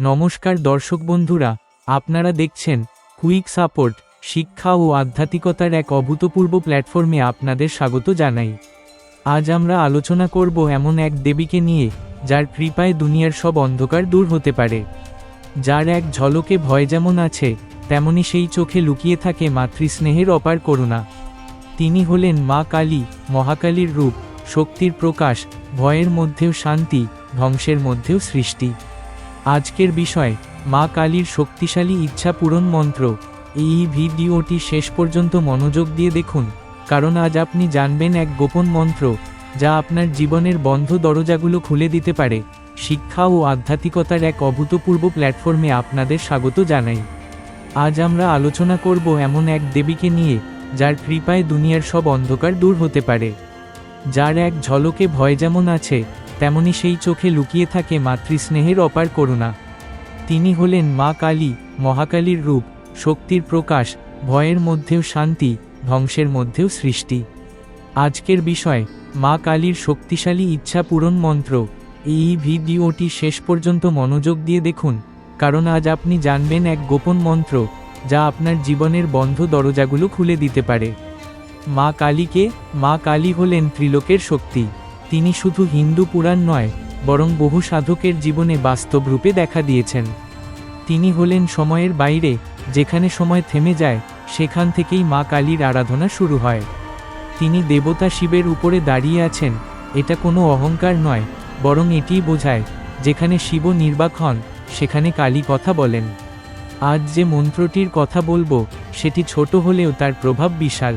নমস্কার দর্শক বন্ধুরা, আপনারা দেখছেন কুইক সাপোর্ট, শিক্ষা ও আধ্যাত্মিকতার এক অভূতপূর্ব প্ল্যাটফর্মে আপনাদের স্বাগত জানাই। আজ আমরা আলোচনা করব এমন এক দেবীকে নিয়ে, যার কৃপায় দুনিয়ার সব অন্ধকার দূর হতে পারে। যার এক ঝলকে ভয় যেমন আছে, তেমনি সেই চোখে লুকিয়ে থাকে মাতৃস্নেহের অপার করুণা। তিনি হলেন মা কালী, মহাকালীর রূপ, শক্তির প্রকাশ, ভয়ের মধ্যেও শান্তি, ধ্বংসের মধ্যেও সৃষ্টি। আজকের বিষয়, মা কালীর শক্তিশালী ইচ্ছা পূরণ মন্ত্র। এই ভিডিওটি শেষ পর্যন্ত মনোযোগ দিয়ে দেখুন, কারণ আজ আপনি জানবেন এক গোপন মন্ত্র, যা আপনার জীবনের বন্ধ দরজাগুলো খুলে দিতে পারে। শিক্ষা ও আধ্যাত্মিকতার এক অভূতপূর্ব প্ল্যাটফর্মে আপনাদের স্বাগত জানাই। আজ আমরা আলোচনা করব এমন এক দেবীকে নিয়ে, যার কৃপায় দুনিয়ার সব অন্ধকার দূর হতে পারে। যার এক ঝলকে ভয় যেমন আছে তেমনি সেই চোখে লুকিয়ে থাকে মাতৃস্নেহের অপার করুণা। তিনি হলেন মা কালী, মহাকালীর রূপ, শক্তির প্রকাশ, ভয়ের মধ্যেও শান্তি, ধ্বংসের মধ্যেও সৃষ্টি। আজকের বিষয়, মা কালীর শক্তিশালী ইচ্ছা পূরণ মন্ত্র। এই ভিডিওটি শেষ পর্যন্ত মনোযোগ দিয়ে দেখুন, কারণ আজ আপনি জানবেন এক গোপন মন্ত্র, যা আপনার জীবনের বন্ধ দরজাগুলো খুলে দিতে পারে। মা কালীকে, মা কালী হলেন ত্রিলোকের শক্তি। তিনি শুধু হিন্দু পুরাণ নয়, বরং বহু সাধকের জীবনে বাস্তব রূপে দেখা দিয়েছেন। তিনি হলেন সময়ের বাইরে, যেখানে সময় থেমে যায়, সেখান থেকেই মা কালীর আরাধনা শুরু হয়। তিনি দেবতা শিবের উপরে দাঁড়িয়ে আছেন, এটা কোনো অহংকার নয়, বরং এটিই বোঝায়, যেখানে শিব নির্বাক হন, সেখানে কালী কথা বলেন। আজ যে মন্ত্রটির কথা বলব, সেটি ছোট হলেও তার প্রভাব বিশাল।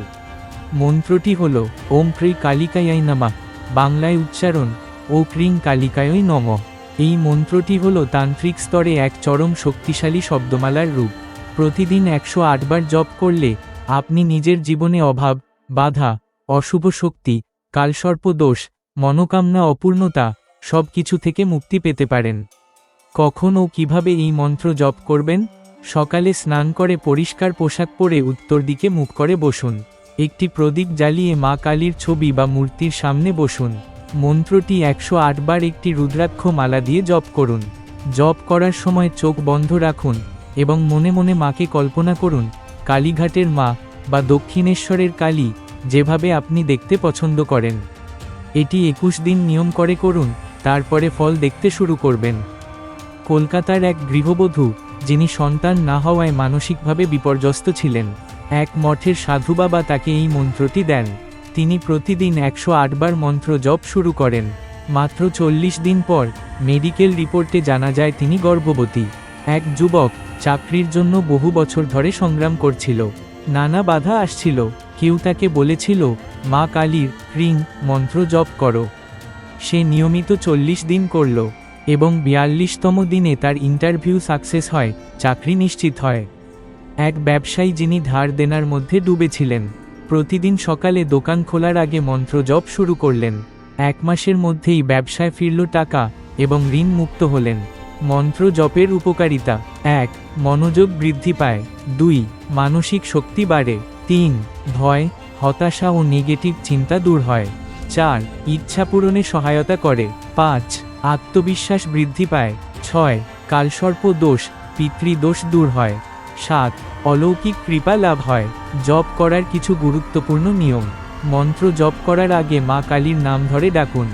মন্ত্রটি হল, ওম ক্রি কালিকায়াই নামা। বাংলায় উচ্চারণ ও ক্রিং কালিকায়ই নম। এই মন্ত্রটি হল তান্ত্রিক স্তরে এক চরম শক্তিশালী শব্দমালার রূপ। প্রতিদিন একশো আটবার জপ করলে আপনি নিজের জীবনে অভাব, বাধা, অশুভ শক্তি, কালসর্প দোষ, মনোকামনা অপূর্ণতা সব কিছু থেকে মুক্তি পেতে পারেন। কখন ও কীভাবে এই মন্ত্র জপ করবেন? সকালে স্নান করে পরিষ্কার পোশাক পরে উত্তর দিকে মুখ করে বসুন। একটি প্রদীপ জ্বালিয়ে মা কালীর ছবি বা মূর্তির সামনে বসুন। মন্ত্রটি একশো আটবার একটি রুদ্রাক্ষ মালা দিয়ে জপ করুন। জপ করার সময় চোখ বন্ধ রাখুন এবং মনে মনে মাকে কল্পনা করুন, কালীঘাটের মা বা দক্ষিণেশ্বরের কালী যেভাবে আপনি দেখতে পছন্দ করেন। এটি একুশ দিন নিয়ম করে করুন, তারপরে ফল দেখতে শুরু করবেন। কলকাতার এক গৃহবধূ, যিনি সন্তান না হওয়ায় মানসিকভাবে বিপর্যস্ত ছিলেন। এক মঠের সাধু বাবা তাকে এই মন্ত্রটি দেন। তিনি প্রতিদিন একশো আটবার মন্ত্র জপ শুরু করেন। মাত্র চল্লিশ দিন পর মেডিকেল রিপোর্টে জানা যায় তিনি গর্ভবতী। এক যুবক চাকরির জন্য বহু বছর ধরে সংগ্রাম করছিল। নানা বাধা আসছিল। কেউ তাকে বলেছিল, মা কালীর ক্রিং মন্ত্র জপ করো। সে নিয়মিত চল্লিশ দিন করল এবং বিয়াল্লিশতম দিনে তার ইন্টারভিউ সাকসেস হয়, চাকরি নিশ্চিত হয়। এক ব্যবসায়ী যিনি ধার দেনার মধ্যে ডুবেছিলেন। প্রতিদিন সকালে দোকান খোলার আগে মন্ত্র জপ শুরু করলেন। এক মাসের মধ্যেই ব্যবসায় ফিরল টাকা এবং ঋণ মুক্ত হলেন। মন্ত্র জপের উপকারিতা। এক, মনোযোগ বৃদ্ধি পায়। দুই, মানসিক শক্তি বাড়ে। তিন, ভয়, হতাশা ও নেগেটিভ চিন্তা দূর হয়। চার, ইচ্ছা পূরণে সহায়তা করে। পাঁচ, আত্মবিশ্বাস বৃদ্ধি পায়। ছয়, কালসর্প দোষ, পিতৃদোষ দূর হয়। সাত, অলৌকিক কৃপা লাভ হয়। জপ করার কিছু গুরুত্বপূর্ণ নিয়ম। মন্ত্র জপ করার আগে মা কালীর নাম ধরে ডাকুন।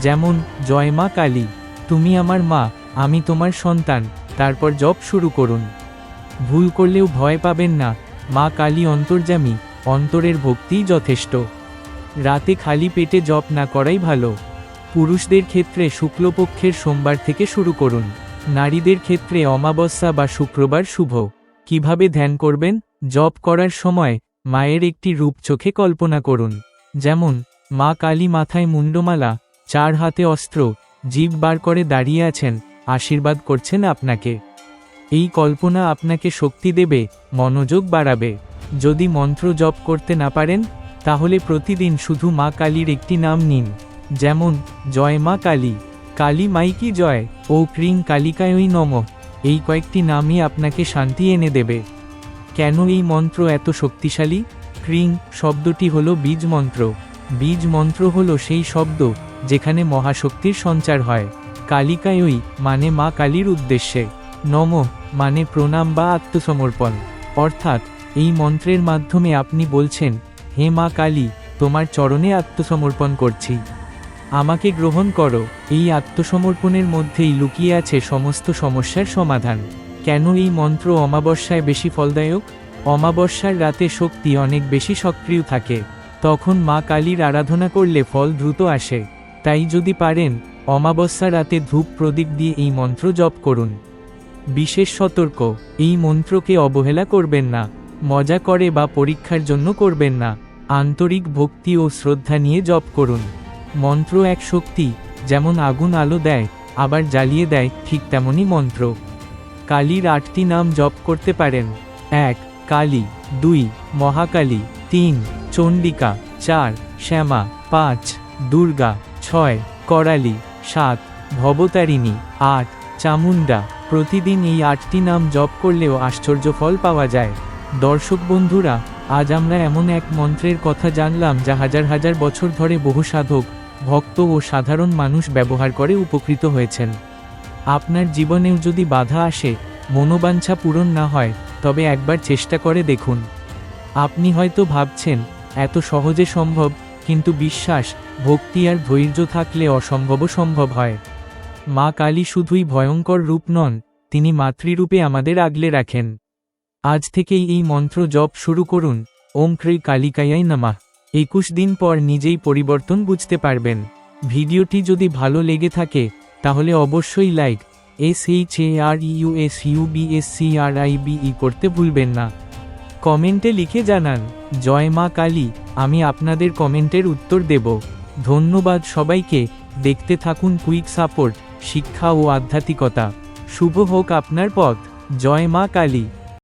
যেমন, জয় মা কালী, তুমি আমার মা, আমি তোমার সন্তান। তারপর জপ শুরু করুন। ভুল করলেও ভয় পাবেন না। মা কালী অন্তর্যামী, অন্তরের ভক্তিই যথেষ্ট। রাতে খালি পেটে জপ না করাই ভালো। পুরুষদের ক্ষেত্রে শুক্লপক্ষের সোমবার থেকে শুরু করুন। নারীদের ক্ষেত্রে অমাবস্যা বা শুক্রবার শুভ। কীভাবে ধ্যান করবেন? জপ করার সময় মায়ের একটি রূপ চোখে কল্পনা করুন। যেমন, মা কালী মাথায় মুন্ডমালা, চার হাতে অস্ত্র, জীব বার করে দাঁড়িয়ে আছেন, আশীর্বাদ করছেন আপনাকে। এই কল্পনা আপনাকে শক্তি দেবে, মনোযোগ বাড়াবে। যদি মন্ত্র জপ করতে না পারেন, তাহলে প্রতিদিন শুধু মা কালীর একটি নাম নিন। যেমন, জয় মা কালী কালী মাইকি জয় ও ক্রিং কালিকায়ই নম। এই কয়েকটি নামই আপনাকে শান্তি এনে দেবে। কেন এই মন্ত্র এত শক্তিশালী? ক্রিং শব্দটি হল বীজ মন্ত্র। বীজ মন্ত্র হল সেই শব্দ যেখানে মহাশক্তির সঞ্চার হয়। কালিকায়ই মানে মা কালীর উদ্দেশ্যে। নম মানে প্রণাম বা আত্মসমর্পণ। অর্থাৎ, এই মন্ত্রের মাধ্যমে আপনি বলছেন, হে মা কালী, তোমার চরণে আত্মসমর্পণ করছি। আমাকে গ্রহণ করো, এই আত্মসমর্পণের মধ্যেই লুকিয়ে আছে সমস্ত সমস্যার সমাধান। কেন এই মন্ত্র অমাবস্যায় বেশি ফলদায়ক? অমাবস্যার রাতে শক্তি অনেক বেশি সক্রিয় থাকে। তখন মা কালীর আরাধনা করলে ফল দ্রুত আসে। তাই যদি পারেন, অমাবস্যা রাতে ধূপ প্রদীপ দিয়ে এই মন্ত্র জপ করুন। বিশেষ সতর্ক, এই মন্ত্রকে অবহেলা করবেন না। মজা করে বা পরীক্ষার জন্য করবেন না। আন্তরিক ভক্তি ও শ্রদ্ধা নিয়ে জপ করুন। মন্ত্র এক শক্তি, যেমন আগুন আলো দেয়, আবার জ্বালিয়ে দেয়, ঠিক তেমনই মন্ত্র। কালীর আটটি নাম জপ করতে পারেন। এক, কালী। দুই, মহাকালী। তিন, চণ্ডিকা। চার, শ্যামা। পাঁচ, দুর্গা। ছয়, করালি। সাত, ভবতারিণী। আট চামুন্ডা প্রতিদিন এই আটটি নাম জপ করলেও আশ্চর্য ফল পাওয়া যায়। দর্শক বন্ধুরা, আজ আমরা এমন এক মন্ত্রের কথা জানলাম যা হাজার হাজার বছর ধরে বহু সাধক ভক্ত ও সাধারণ মানুষ ব্যবহার করে উপকৃত হয়েছেন। আপনার জীবনেও যদি বাধা আসে, মনোবাঞ্ছা পূরণ না হয়, তবে একবার চেষ্টা করে দেখুন। আপনি হয়তো ভাবছেন, এত সহজে সম্ভব, কিন্তু বিশ্বাস, ভক্তি আর ধৈর্য থাকলে অসম্ভবও সম্ভব হয়। মা কালী শুধুই ভয়ঙ্কর রূপ নন, তিনি মাতৃরূপে আমাদের আগলে রাখেন। আজ থেকেই এই মন্ত্র জপ শুরু করুন। ওম ক্রী কালিকায়াই নামা। একুশ দিন পর নিজেই পরিবর্তন বুঝতে পারবেন। ভিডিওটি যদি ভালো লেগে থাকে, তাহলে অবশ্যই like S H A R U S U B S C R I B E করতে ভুলবেন না। কমেন্টে লিখে জানান, জয় মা কালী, আমি আপনাদের কমেন্টের উত্তর দেব। ধন্যবাদ সবাইকে, দেখতে থাকুন কুইক সাপোর্ট শিক্ষা ও আধ্যাত্মিকতা। শুভ হোক আপনার পথ। জয় মা কালী।